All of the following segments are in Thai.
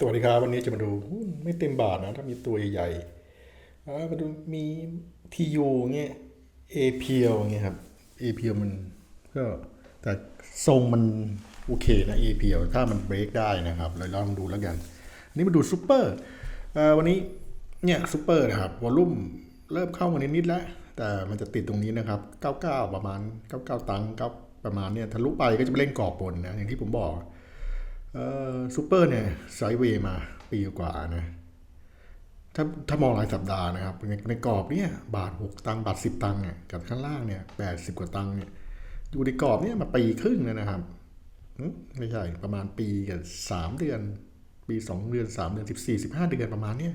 ตัวดีครับวันนี้จะมาดูไม่เต็มบาทนะ ถ้ามีตัวใหญ่ๆมาดูมีทียูเงี้ยเอพีเเงี้ยครับเอพีมันก็แต่ทรงมันโอเคนะเอพีถ้ามันเบรกได้นะครับเลยลองดูแล้วกันอันนี้มาดูซูเปอร์วันนี้เนี่ยซูเปอร์นะครับวอลลุ่มเริ่มเข้ามานิดๆแล้ว แต่มันจะติดตรงนี้นะครับ 99 ประมาณ 99 ตังค์9ประมาณเนี่ยทะลุไปก็จะไปเล่นกรอบบนนะอย่างที่ผมบอก ซูเปอร์เนี่ยไซด์เวย์มาปีกว่านะถ้าถ้ามองรายสัปดาห์นะครับ ในในกรอบเนี่ยบาท 6 ตังค์บาท 10 ตังค์เนี่ยกับข้างล่างเนี่ย80กว่าตังค์เนี่ยอยู่ในกรอบเนี่ยมาปีครึ่งแล้วนะครับไม่ใช่ประมาณปีกับ3เดือน ปี2เดือน3เดือน14 15เดือนประมาณเนี้ย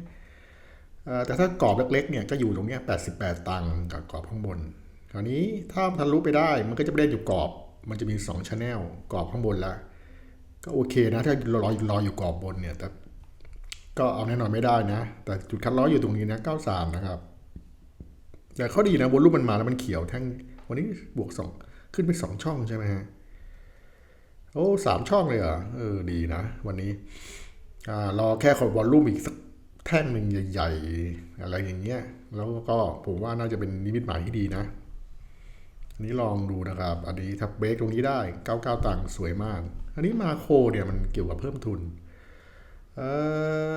แต่ถ้ากรอบเล็กๆเนี่ยก็อยู่ตรงเนี้ย88ตังค์กับกรอบข้างบน คราวนี้ถ้าทะลุไปได้มันก็จะไปเล่นอยู่กรอบ มันจะมี2ชแนลกรอบข้างบนแล้ว ก็โอเคนะถ้ารอรออยู่กรอบบนเนี่ย แต่ก็เอาแน่นอนไม่ได้นะ แต่จุดคัดล้ออยู่ตรงนี้นะ93 นะครับ แต่ข้อดีนะวอลลุ่มมันมาแล้วมันเขียวแท่งวันนี้บวกสองขึ้นไปสองช่องใช่ไหมฮะโอ้สามช่องเลยเหรอเออดีนะ วันนี้อ่ารอแค่ขดวอลลุ่มอีกสักแท่งหนึ่งใหญ่ ๆ อะไรอย่างเงี้ย แล้วก็ผมว่าน่าจะเป็นนิมิตหมายที่ดีนะอันนี้ลองดูนะครับ อันนี้ถ้าเบรกตรงนี้ได้ 99 ตังค์สวยมาก อันนี้มาโคเนี่ยมันเกี่ยวกับเพิ่มทุนเอ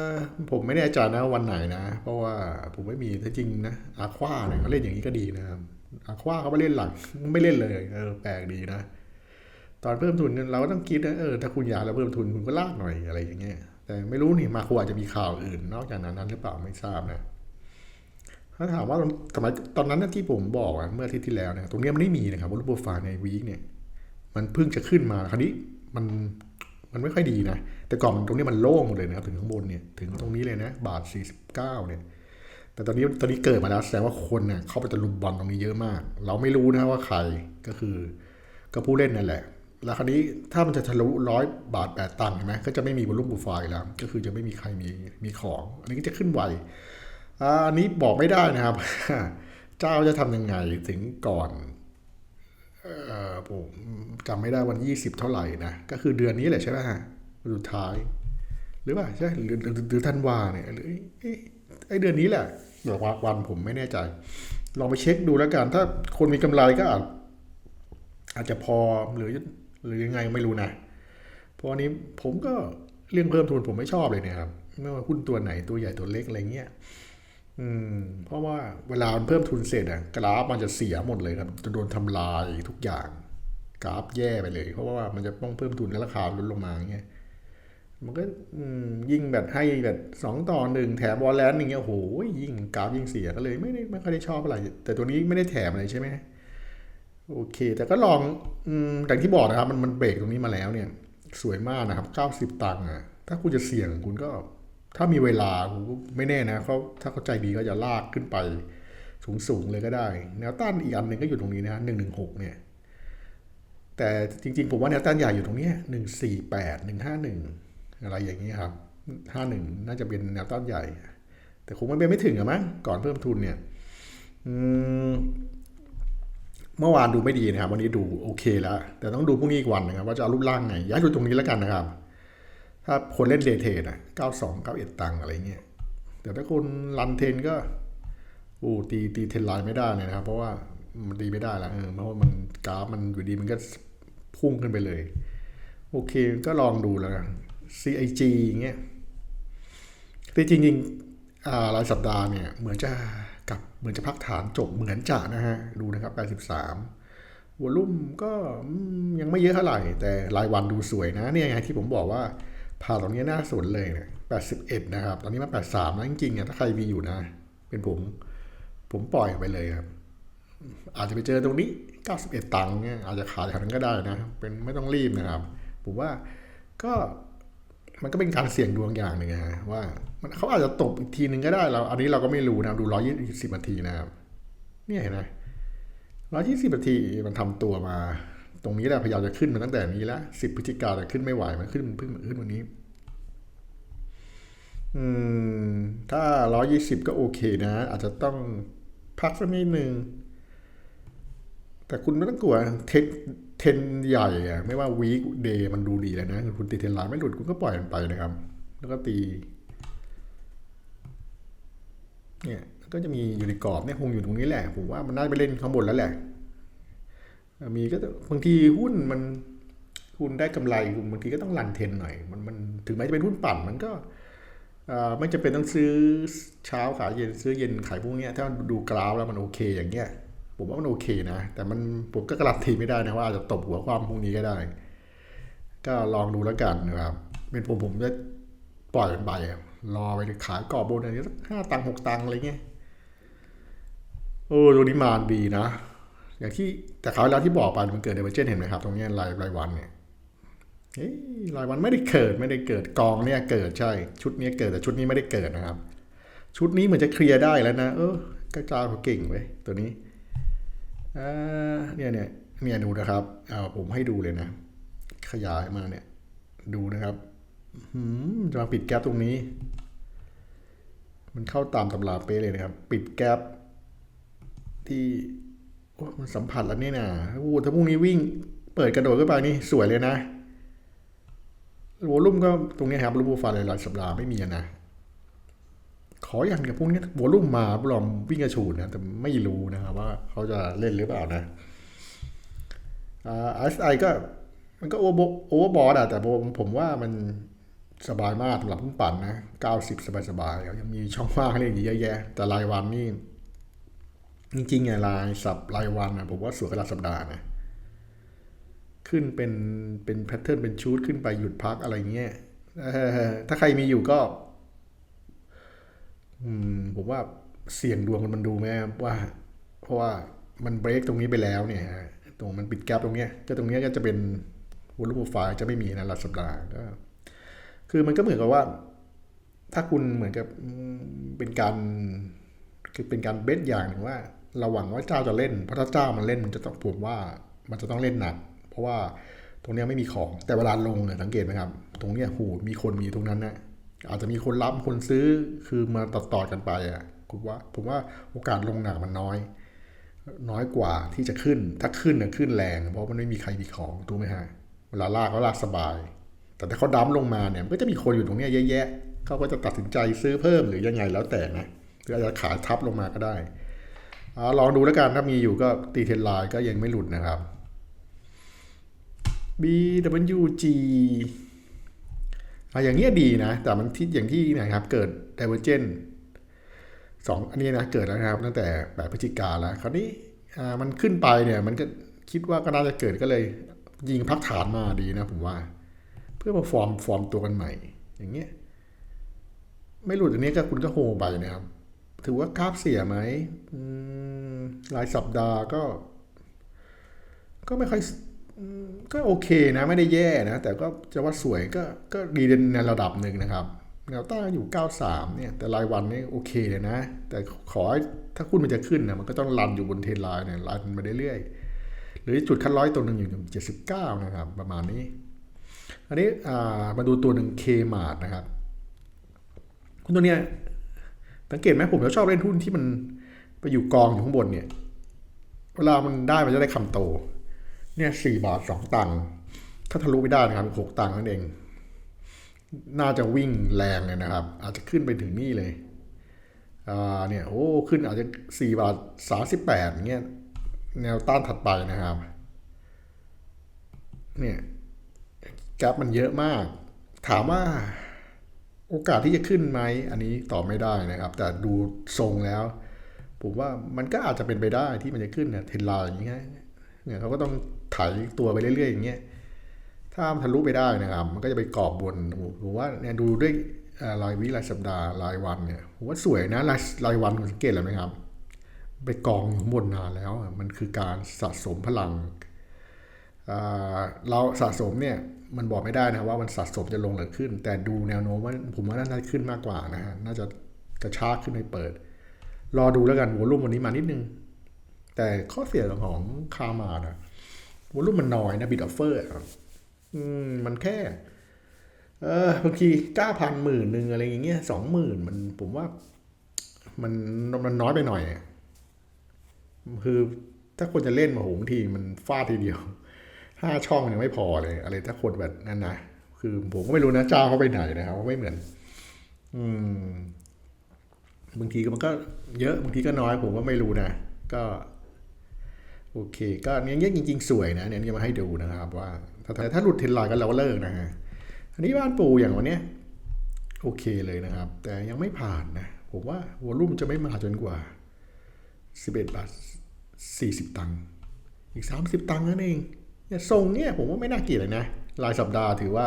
อผมไม่แน่ใจนะวันไหนนะ เพราะว่าผมไม่มีถ้าจริงนะอาควาเนี่ยเขาเล่นอย่างนี้ก็ดีนะครับอาควาเขาไม่เล่นหลังไม่เล่นเลยเออแปลกดีนะ ตอนเพิ่มทุนเราก็ต้องคิดนะเออถ้าคุณอยากจะเพิ่มทุนคุณก็ลากหน่อยอะไรอย่างเงี้ยแต่ไม่รู้นี่มาโคอาจจะมีข่าวอื่น นอกจากนั้นหรือเปล่าไม่ทราบนะถ้าถามว่าสมัยตอนนั้นที่ผมบอกอะเมื่ออาทิตย์ที่แล้วเนี่ยตรงนี้มันไม่มีนะครับวอลลุ่มโปรไฟล์ในวีคเนี่ย มันเพิ่งจะขึ้นมาคราวนี้ มันมันไม่ค่อยดีนะ แต่ก่อนตรงนี้มันโล่งหมดเลยนะครับถึงข้างบนเนี่ยถึงตรงนี้เลยนะ บาท 49 เนี่ย แต่ตอนนี้ตอนนี้เกิดมาแล้วแสดงว่าคนเนี่ยเข้าไปตะลุมบอลตรงนี้เยอะมาก เราไม่รู้นะว่าใครก็คือ ก็ผู้เล่นนั่นแหละ แล้วคราวนี้ถ้ามันจะทะลุร้อยบาทแปดตังค์เห็นไหมก็จะไม่มีวอลลุ่มโปรไฟล์แล้ว ก็คือจะไม่มีใครมีมีของ อันนี้ก็จะขึ้นไวอันนี้บอกไม่ได้นะครับ เจ้าจะทำยังไงถึงก่อน ผมจำไม่ได้วันยี่สิบเท่าไหร่นะ ก็คือเดือนนี้แหละใช่ไหมฮะสุดท้าย หรือว่าใช่หรือหรือหรือธันวาเนี่ยหรือไอ้เดือนนี้แหละเดี๋ยวว่าวันผมไม่แน่ใจ ลองไปเช็คดูแล้วกัน ถ้าคนมีกำไรก็อาจอาจจะพอหรือหรือยังไงไม่รู้นะ เพราะอันนี้ผมก็เรื่องเพิ่มทุนผมไม่ชอบเลยเนะครับไม่ว่าหุ้นตัวไหนตัวใหญ่ตัวเล็กอะไรเงี้ย อืม เพราะว่าเวลามันเพิ่มทุนเสร็จอะกราฟมันจะเสียหมดเลยครับจะโดนทำลายทุกอย่าง กราฟแย่ไปเลย เพราะว่ามันจะต้องเพิ่มทุนแล้วราคาลดลงมาอย่างเงี้ยมันก็ยิ่งแบบให้แบบสองต่อหนึ่งแถมวอลเลนอย่างเงี้ยโหยิ่งกราฟยิ่งเสียก็เลยไม่ได้ไม่ค่อยได้ชอบอะไร แต่ตัวนี้ไม่ได้แถมอะไรใช่ไหมโอเค แต่ก็ลองอืมอย่างที่บอกนะครับ มันมันเบรกตรงนี้มาแล้วเนี่ย สวยมากนะครับเก้าสิบตังค์อะถ้าคุณจะเสี่ยงคุณก็ ถ้ามีเวลาผมไม่แน่นะเขาถ้าเขาใจดีก็จะลากขึ้นไปสูงสูงเลยก็ได้ แนวต้านอีกอันหนึ่งก็อยู่ตรงนี้นะหนึ่งหนึ่งหกเนี่ย แต่จริง ๆ ผมว่าแนวต้านใหญ่อยู่ตรงนี้หนึ่งสี่แปดหนึ่งห้าหนึ่งอะไรอย่างนี้ครับห้าหนึ่งน่าจะเป็นแนวต้านใหญ่ แต่คงไม่เป็นไม่ถึงอะมั้งก่อนเพิ่มทุนเนี่ยเมื่อวานดูไม่ดีนะครับ วันนี้ดูโอเคแล้ว แต่ต้องดูพรุ่งนี้อีกวันนะครับ ว่าจะเอารูปร่างไงย้ายดูตรงนี้แล้วกันนะครับ ถ้าคนเล่นเดทเทรดอะ92 91ตังค์อะไรเงี้ยแต่ถ้าคนรันเทนก็โอ้ตีตีเทนไลน์ไม่ได้เลยนะครับ เพราะว่ามันตีไม่ได้ล้วเออเพราะว่ามันกราฟมันอยู่ดีมันก็พุ่งขึ้นไปเลย โอเคก็ลองดูแล้วกัน CIG อย่างเงี้ยแต่จริงๆอ่ารายสัปดาห์เนี่ย เหมือนจะกลับเหมือนจะพักฐานจบเหมือนจะนะฮะ ดูนะครับ83วอลลุ่มก็ยังไม่เยอะเท่าไหร่ แต่รายวันดูสวยนะ เนี่ยไงที่ผมบอกว่า ผ่านตรงนี้น่าสนเลยเนี่ย81นะครับ ตอนนี้มา83แล้วจริงๆเนี่ยถ้าใครมีอยู่นะ เป็นผม ผมปล่อยไปเลยครับ อาจจะไปเจอตรงนี้91ตังค์เนี่ยอาจจะขายแถวนั้นก็ได้นะ เป็นไม่ต้องรีบนะครับ ผมว่าก็มันก็เป็นการเสี่ยงดวงอย่างหนึ่งนะว่ามันเขาอาจจะตบอีกทีหนึ่งก็ได้เรา อันนี้เราก็ไม่รู้นะครับดู120นาทีนะครับ เนี่ยเห็นไหม120นาทีมันทำตัวมา ตรงนี้แหละพยายามจะขึ้นมาตั้งแต่นี้แล้ว10พฤศจิกาแต่ขึ้นไม่ไหวมันขึ้นเพิ่งขึ้นวันนี้ อืม ถ้า120ก็โอเคนะ อาจจะต้องพักสักนิดนึงแต่คุณไม่ต้องกลัวเทคเทนใหญ่อะไม่ว่าวีคเดย์มันดูดีแล้วนะ คุณตีเทนไลน์ไม่หลุดคุณก็ปล่อยมันไปนะครับ แล้วก็ตี เนี่ยก็จะมีอยู่ในกรอบเนี่ยคงอยู่ตรงนี้แหละ ผมว่ามันน่าจะไปเล่นข้างบนแล้วแหละ มีก็บางทีหุ้นมันคุณได้กำไรคุณบางทีก็ต้องรันเทนหน่อยมันมันถึงแม้จะเป็นหุ้นปั่นมันก็ไม่จำเป็นต้องซื้อเช้าขายเย็นซื้อเย็นขายพวกนี้ถ้าดูกราฟแล้วมันโอเค อย่างเงี้ยผมว่ามันโอเคนะ แต่มันผมก็การันตีไม่ได้นะว่าอาจจะตบหัวความพวกนี้ก็ได้ ก็ลองดูแล้วกันนะครับเป็นผมผมจะปล่อยมันไปอะรอไปขายกรอบบนอะไรสักห้าตังหกตังอะไรเงี้ยโอ้ตัวนี้มาดีนะ อย่างที่แต่คราวแล้วที่บอกไปมันเกิดเดเวอร์เจนเห็นไหมครับ ตรงนี้รายรายวันเนี่ยเอ้รายวันไม่ได้เกิดไม่ได้เกิดกองเนี่ยเกิดใช่ ชุดเนี้ยเกิดแต่ชุดนี้ไม่ได้เกิดนะครับ ชุดนี้เหมือนจะเคลียร์ได้แล้วนะ เออกระจายเขาเก่งไว้ยตัวนี้อ่าเนี่ยเนี่ยเนี่ยดูนะครับเอาผมให้ดูเลยนะ ขยายมาเนี่ย ดูนะครับหืมจะมาปิดแก๊ปตรงนี้ มันเข้าตามตำราเป๊ะเลยนะครับ ปิดแก๊ปที่ มันสัมผัสแล้วนี่นะโอ้ถ้าพรุ่งนี้วิ่ง เปิดกระโดดขึ้นไปนี่สวยเลยนะวอลุ่มก็ตรงนี้ครับรูปโปรไฟล์รายสัปดาห์ไม่มีนะ ขออย่างกับพวกนี้วอลุ่มมาบลอมวิ่งกระฉูดนะแต่ไม่รู้นะครับว่าเขาจะเล่นหรือเปล่านะอ่าไอไอก็มันก็โอเวอร์โอเวอร์บอร์ดอะแต่ผมผมว่ามันสบายมากสำหรับผู้ปั่นนะ 90 สบายสบายๆยังมีช่องว่างให้เล่นอีกเยอะแยะ แต่รายวันนี่ จริงๆไงรายสับรายวันนะผมว่าสวยกว่ารายสัปดาห์นะขึ้นเป็นเป็นแพทเทิร์นเป็นชูดขึ้นไปหยุดพักอะไรเงี้ยถ้าใครมีอยู่ก็ อืม ผมว่าเสี่ยงดวงมันมันดูไหมว่า เพราะว่ามันเบรกตรงนี้ไปแล้วเนี่ยตรงมันปิดแกลบตรงเนี้ยก็ตรงเนี้ยก็จะเป็นวอลุ่มไฟจะไม่มีนะรายสัปดาห์ก็ คือมันก็เหมือนกับว่า ถ้าคุณเหมือนกับเป็นการคือเป็นการเบสอย่างหนึ่งว่า เราหวังว่าเจ้าจะเล่น เพราะถ้าเจ้ามันเล่นมันจะต้องผมว่ามันจะต้องเล่นหนัก เพราะว่าตรงนี้ไม่มีของแต่เวลาลงเนี่ยสังเกตไหมครับ ตรงเนี้ยหูมีคนมีตรงนั้นนะอาจจะมีคนรับคนซื้อคือมาต่อต่อๆกันไปอะผมว่าผมว่าโอกาสลงหนักมันน้อย น้อยกว่าที่จะขึ้น ถ้าขึ้นเนี่ยขึ้นแรง เพราะมันไม่มีใครมีของถูกไหมฮะเวลาลากก็ลากสบาย แต่ถ้าเขาดั้มลงมาเนี่ยก็จะมีคนอยู่ตรงเนี้ยเยอะแยะเขาก็จะตัดสินใจซื้อเพิ่มหรือยังไงแล้วแต่นะหรืออาจจะขายทับลงมาก็ได้ ลองดูแล้วกันถ้ามีอยู่ก็ตีเทนไลน์ก็ยังไม่หลุดนะครับ BWG อะอย่างเงี้ยดีนะ แต่มันที่อย่างที่นะครับเกิด Divergent สองอันนี้นะเกิดแล้วนะครับ ตั้งแต่แบบพฤศจิกาแล้วคราวนี้อ่ามันขึ้นไปเนี่ยมันก็คิดว่าก็น่าจะเกิดก็เลย ยิงพักฐานมาดีนะผมว่า เพื่อมาฟอร์มฟอร์มตัวกันใหม่ อย่างเงี้ยไม่หลุดอันนี้ก็คุณก็โฮไปนะครับ ถือว่ากราฟเสียไหมอืม รายสัปดาห์ก็ ก็ไม่ค่อยก็โอเคนะไม่ได้แย่นะ แต่ก็จะว่าสวยก็ก็ดีในระดับหนึ่งนะครับแนวต้านอยู่ 93 เนี่ย แต่รายวันนี่โอเคเลยนะ แต่ขอให้ถ้าคุณมันจะขึ้นนะมันก็ต้องรันอยู่บนเทรนไลน์เนี่ยรันไปเรื่อยๆหรือจุดคัดร้อยตัวหนึ่งอยู่ที่79 นะครับ ประมาณนี้ อันนี้อ่ามาดูตัวหนึ่งเคมาร์นะครับ คุณตัวเนี้ยสังเกตไหมผมจะชอบเล่นหุ้นที่มันไปอยู่กองอยู่ข้างบนเนี่ย เวลามันได้มันจะได้คำโต เนี่ยสี่บาทสองตังค์ถ้าทะลุไม่ได้นะครับหกตังค์นั่นเอง น่าจะวิ่งแรงเลยนะครับ อาจจะขึ้นไปถึงนี่เลยอ่าเนี่ยโอ้ขึ้นอาจจะสี่บาทสามสิบแปดเงี้ยแนวต้านถัดไปนะครับ เนี่ยแกราฟมันเยอะมาก ถามว่าโอกาสที่จะขึ้นไหม อันนี้ตอบไม่ได้นะครับ แต่ดูทรงแล้ว ผมว่ามันก็อาจจะเป็นไปได้ที่มันจะขึ้นเนี่ยเทรนไลน์อย่างเงี้ยเนี่ยเขาก็ต้องไถ่ายตัวไปเรื่อยๆอย่างเงี้ยถ้ามันทะลุไปได้นะครับ มันก็จะไปกรอบบนผมว่าเนี่ยดูด้วยรายวิรายสัปดาห์รายวันเนี่ยผมว่าสวยนะรายรายวันสังเกตแล้วไหมครับ ไปกองอยู่ข้างบนนานแล้ว มันคือการสะสมพลังเราสะสมเนี่ยมันบอกไม่ได้นะว่ามันสะสมจะลงหรือขึ้น แต่ดูแนวโน้มว่าผมว่าน่าจะขึ้นมากกว่านะฮะน่าจะกระชากขึ้นในเปิด รอดูแล้วกันวอลุ่มวันนี้มานิดนึง แต่ข้อเสียของคามานะวอลุ่มมันน้อยนะบิดออฟเฟอร์อืมมันแค่ เออบางทีเก้าพันหมื่นหนึ่งอะไรอย่างเงี้ยสองหมื่นมันผมว่า มันมันน้อยไปหน่อยอะคือถ้าคนจะเล่นมาโหงทีมันฟาดทีเดียวห้าช่องยังไม่พอเลย อะไรถ้าคนแบบนั้นนะคือผมก็ไม่รู้นะเจ้าเขาไปไหนนะครับไม่เหมือน อืม บางทีมันก็เยอะบางทีก็น้อยผมก็ไม่รู้นะ ก็โอเค ก็เนี้ยเนี้ยจริง ๆ สวยนะเนี่ยจะมาให้ดูนะครับ ว่าถ้าถ้าหลุดเทรนลน์ก็เราก็เลิกนะฮะอันนี้บ้านปูอย่างวันเนี้ยโอเคเลยนะครับ แต่ยังไม่ผ่านนะผมว่าวอลุ่มจะไม่มาจนกว่า 11บาท40 ตังค์อีก 30 ตังค์นั่นเองเนี่ยทรงเนี่ยผมว่าไม่น่าเกลียดเลยนะรายสัปดาห์ถือว่า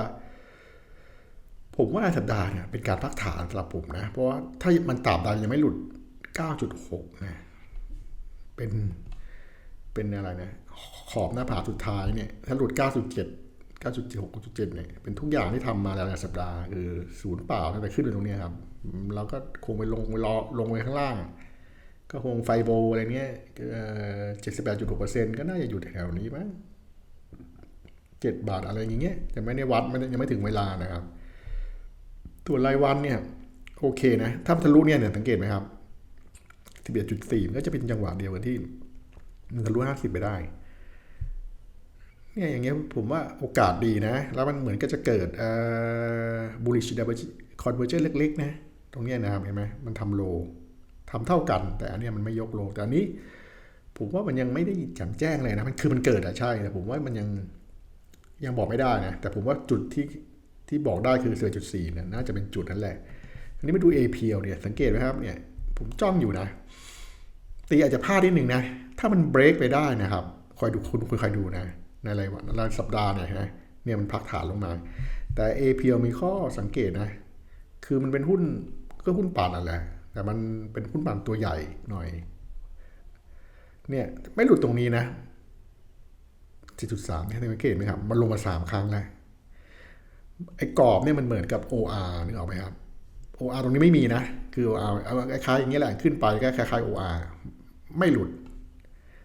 ผมว่ารายสัปดาห์เนี่ยเป็นการพักฐานสำหรับผมนะ เพราะว่าถ้ามันตราบใดยังไม่หลุด 9.6 นะ เป็น เป็นอะไรนะ ขอบหน้าผาสุดท้ายเนี่ย ถ้าหลุด 9.7 9.6 9.7เนี่ย เป็นทุกอย่างที่ทำมาแล้วในสัปดาห์คือศูนย์เปล่าตั้งแต่ขึ้นไปตรงนี้ครับแล้วก็คงไปลงไปรอลงไปข้างล่าง ก็คงไฟโบอะไรเนี้ยเจ็ดสิบแปดจุดหกเปอร์เซ็นต์ก็น่าจะอยู่แถวนี้มั้งเจ็ดบาทอะไรอย่างเงี้ย แต่ไม่ได้วัดไม่ยังไม่ถึงเวลานะครับ ตัวรายวันเนี่ยโอเคนะ ถ้าทะลุเนี่ยเนี่ยสังเกตไหมครับสิบเอ็ดจุดสี่มันก็จะเป็นจังหวะเดียวกันที่มันทะลุห้าสิบไปได้ เนี่ยอย่างเงี้ยผมว่าโอกาสดีนะ แล้วมันเหมือนก็จะเกิดเอ่อ bullish convergence เล็กๆนะ ตรงเนี้ยนะครับเห็นไหมมันทำโลทำเท่ากัน แต่อันเนี้ยมันไม่ยกโลแต่อันนี้ ผมว่ามันยังไม่ได้แจ่มแจ้งเลยนะ มันคือมันเกิดอะใช่แต่ผมว่ามันยังยังบอกไม่ได้นะ แต่ผมว่าจุดที่ ที่บอกได้คือเจุดสี่เนี่ยน่าจะเป็นจุดนั้นแหละอันนี้มาดู APL เนี่ยสังเกตไหมครับเนี่ยผมจ้องอยู่นะ ตีอาจจะพลาดนิดหนึ่งนะ ถ้ามันเบรกไปได้นะครับ คอยดูคุณคุณคอยดูนะ ในรายวันรายสัปดาห์เนี่ยนะเนี่ยมันพักฐานลงมา แต่ APL มีข้อสังเกตนะ คือมันเป็นหุ้นก็หุ้นป่านนั่นแหละ แต่มันเป็นหุ้นป่านตัวใหญ่หน่อย เนี่ยไม่หลุดตรงนี้นะ 4.3เนี่ยสังเกตไหมครับ มันลงมา 3 ครั้งแล้ว ไอ้กรอบเนี่ยมันเหมือนกับ OR นึกออกไหมครับ OR ตรงนี้ไม่มีนะ คือ OR เอาคล้ายๆอย่างนี้แหละขึ้นไปก็คล้ายๆ OR ไม่หลุด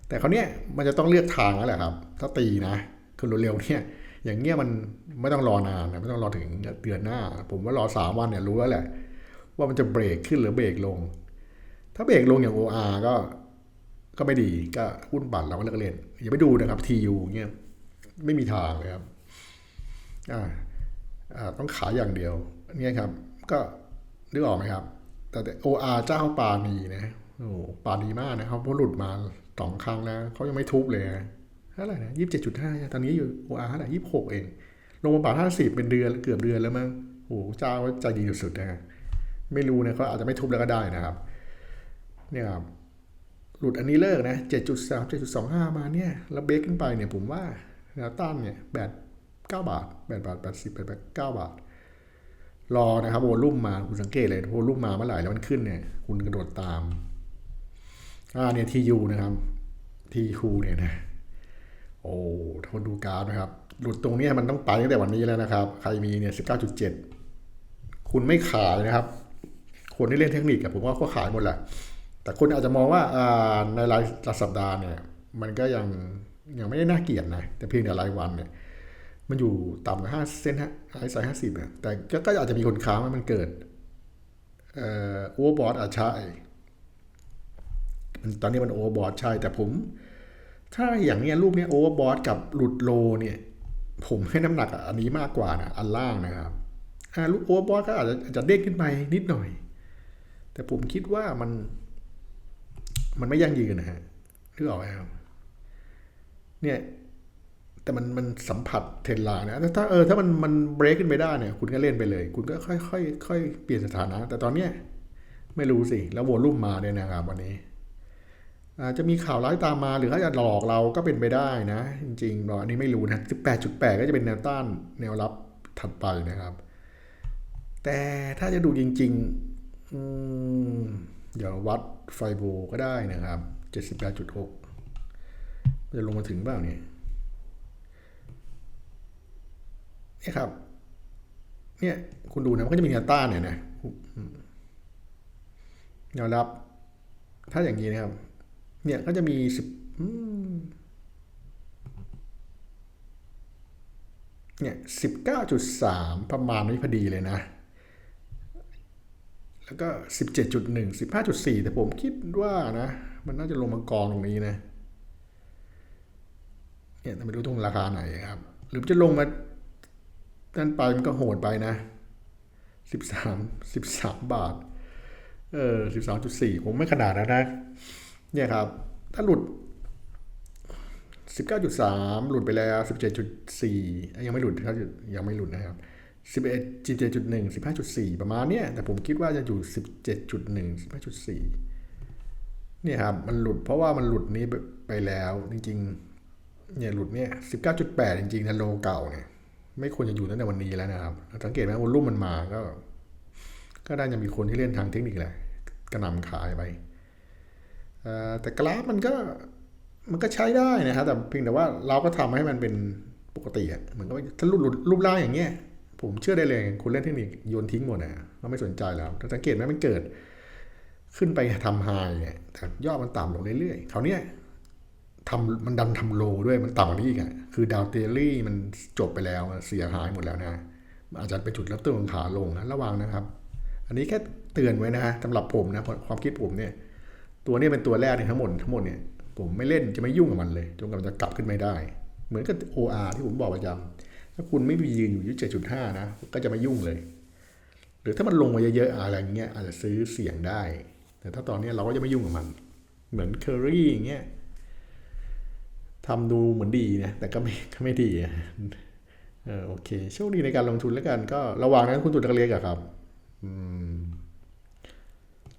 แต่เขาเนี้ยมันจะต้องเลือกทางแล้วแหละครับ ถ้าตีนะคือเร็วๆเนี่ย อย่างเงี้ยมันไม่ต้องรอนานนะไม่ต้องรอถึงเดือนหน้า ผมว่ารอสามวันเนี่ยรู้แล้วแหละ ว่ามันจะเบรกขึ้นหรือเบรกลง ถ้าเบรกลงอย่าง OR ก็ก็ไม่ดีก็หุ้นบัตรเราก็เลิกเล่นอย่าไปดูนะครับ TU เงี้ยไม่มีทางเลยครับอ่า ต้องขายอย่างเดียวเนี่ยครับ ก็นึกออกไหมครับ แต่โออาเจ้าปานีนะโอ้ปานีมากนะเขาหลุดมาสองครั้งนะเขายังไม่ทุบเลยนะเท่าไหร่นะยี่สิบเจ็ดจุดห้าตอนนี้อยู่โออาร์เท่ไรยี่สิบหกเอง ลงมาบาทห้าสิบเป็นเดือนเกือบเดือนแล้วมั้งโอ้เจ้าว่าใจดีสุดนะไม่รู้นะเขาอาจจะไม่ทุบแล้วก็ได้นะครับ เนี่ยครับหลุดอันนี้เลิกนะเจ็ดจุดสามเจ็ดจุดสองห้ามาเนี่ย แล้วเบรกขึ้นไปเนี่ยผมว่าแนวต้านเนี่ยแบบ 9 บาท8บาท80 8บาท9บาท รอนะครับโวลุ่มมาคุณสังเกตเลยโวลุ่มมาเมื่อไหร่แล้วมันขึ้นเนี่ย คุณกระโดดตามอ่าเนี่ยทียูนะครับทีคูเนี่ยนะโอ้ทนดูการนะครับ หลุดตรงนี้มันต้องไปตั้งแต่วันนี้แล้วนะครับ ใครมีเนี่ยสิบเก้าจุดเจ็ดคุณไม่ขายนะครับ คนที่เล่นเทคนิคกับผมว่าก็ขายหมดแหละ แต่คนอาจจะมองว่าในรายสัปดาห์เนี่ย มันก็ยังยังไม่ได้น่าเกลียดนะ แต่เพียงแต่รายวันเนี่ย มันอยู่ต่ำกว่าห้าเซนฮะไอซ์ไซห้าสิบอะแต่ก็อาจจะมีคนค้างว่ามันเกิดเอ่อโอเวอร์บอทอาจใช่มันตอนนี้มันโอเวอร์บอทใช่ แต่ผม ถ้าอย่างเนี้ยรูปเนี้ยโอเวอร์บอทกับหลุดโลเนี่ย ผมให้น้ำหนักอันนี้มากกว่านะอันล่างนะครับอ่าลูกโอเวอร์บอทก็อาจจะจะเด้งขึ้นไปนิดหน่อย แต่ผมคิดว่ามัน มันไม่ยั่งยืนนะฮะนึกออกไหมครับเนี่ย แต่มันมันสัมผัสเทนลน์นะถ้าถ้าเออถ้ามันมันเบรกขึ้นไปได้เนี่ย คุณก็เล่นไปเลย คุณก็ค่อยค่อยค่อยเปลี่ยนสถานะ แต่ตอนเนี้ยไม่รู้สิ แล้วโวลุ่มมาเนี่ยนะครับวันนี้อาจจะมีข่าวร้ายตามมาหรือเขาจะหลอกเราก็เป็นไปได้นะ จริงๆหรออันนี้ไม่รู้นะ 18.8 ก็จะเป็นแนวต้านแนวรับถัดไปนะครับ แต่ถ้าจะดูจริงๆอืมเดี๋ยววัดไฟโบก็ได้นะครับ 78.6 จะลงมาถึงเปล่าเนี่ย เนี่ครับ เนี่ย คุณดูนะมันก็จะมีแนวต้านเนี่ยนะแนวรับ ถ้าอย่างนี้นะครับ เนี่ยก็จะมีสิบเนี่ยสิบเก้าจุดสามประมาณนี้พอดีเลยนะ แล้วก็สิบเจ็ดจุดหนึ่งสิบห้าจุดสี่แต่ผมคิดว่านะ มันน่าจะลงมากองตรงนี้นะ เนี่ยแต่ไม่รู้ตรงราคาไหนครับ หรือจะลงมา นั่นไปมันก็โหดไปนะสิบสามสิบสามบาท เออสิบสามจุดสี่ผมไม่ขนาดนั้นนะ เนี่ยครับ ถ้าหลุดสิบเก้าจุดสามหลุดไปแล้วสิบเจ็ดจุดสี่ยังไม่หลุดครับยังไม่หลุดนะครับสิบเอ็ดสิบเจ็ดจุดหนึ่งสิบห้าจุดสี่ประมาณเนี้ยแต่ผมคิดว่าจะอยู่สิบเจ็ดจุดหนึ่งสิบห้าจุดสี่เนี่ยครับ มันหลุดเพราะว่ามันหลุดนี้ไปไปแล้วจริงๆ เนี่ยหลุดเนี่ยสิบเก้าจุดแปดจริงๆนะโลเก่าเนี่ย ไม่ควรจะอยู่ตั้งแต่วันนี้แล้วนะครับ สังเกตไหมวอลลุ่มมันมาก็ ก็น่าจะมีคนที่เล่นทางเทคนิคแหละกระนำขายไปแต่กราฟมันก็มันก็ใช้ได้นะครับแต่เพียงแต่ว่าเราก็ทำให้มันเป็นปกติอะเหมือนกับถ้ารูปรูปร่างอย่างเงี้ย ผมเชื่อได้เลยคุณเล่นเทคนิคโยนทิ้งหมดนะเราไม่สนใจแล้วแต่สังเกตไหมมันเกิด ขึ้นไปทำไฮเนี่ยแต่ยอดมันต่ำลงเรื่อยๆคราวนี้ ทำมันดันทำโลด้วยมันต่ำกว่านี้อีกอะคือดาวเทอรี่มันจบไปแล้วเสียหายหมดแล้วนะอาจจะเป็นจุดเริ่มต้นของขาลงนะระวังนะครับ อันนี้แค่เตือนไว้นะฮะสำหรับผมนะความคิดผมเนี่ย ตัวนี้เป็นตัวแรกในทั้งหมดทั้งหมดเนี่ย ผมไม่เล่นจะไม่ยุ่งกับมันเลยจนกว่ามันจะกลับขึ้นไม่ได้ เหมือนกับ OR ที่ผมบอกประจำถ้าคุณไม่มียืนอยู่ที่เจ็ดจุดห้านะก็จะไม่ยุ่งเลย หรือถ้ามันลงมาเยอะๆอะไรเงี้ยอาจจะซื้อเสี่ยงได้ แต่ถ้าตอนนี้เราก็จะไม่ยุ่งกับมัน เหมือนเคอรี่อย่างเงี้ย ทำดูเหมือนดีนะแต่ก็ไม่ก็ไม่ดีเออโอเคโชคดีในการลงทุนแล้วกันก็ระวังนะคุณตุนตะเรียกอะครับ อืม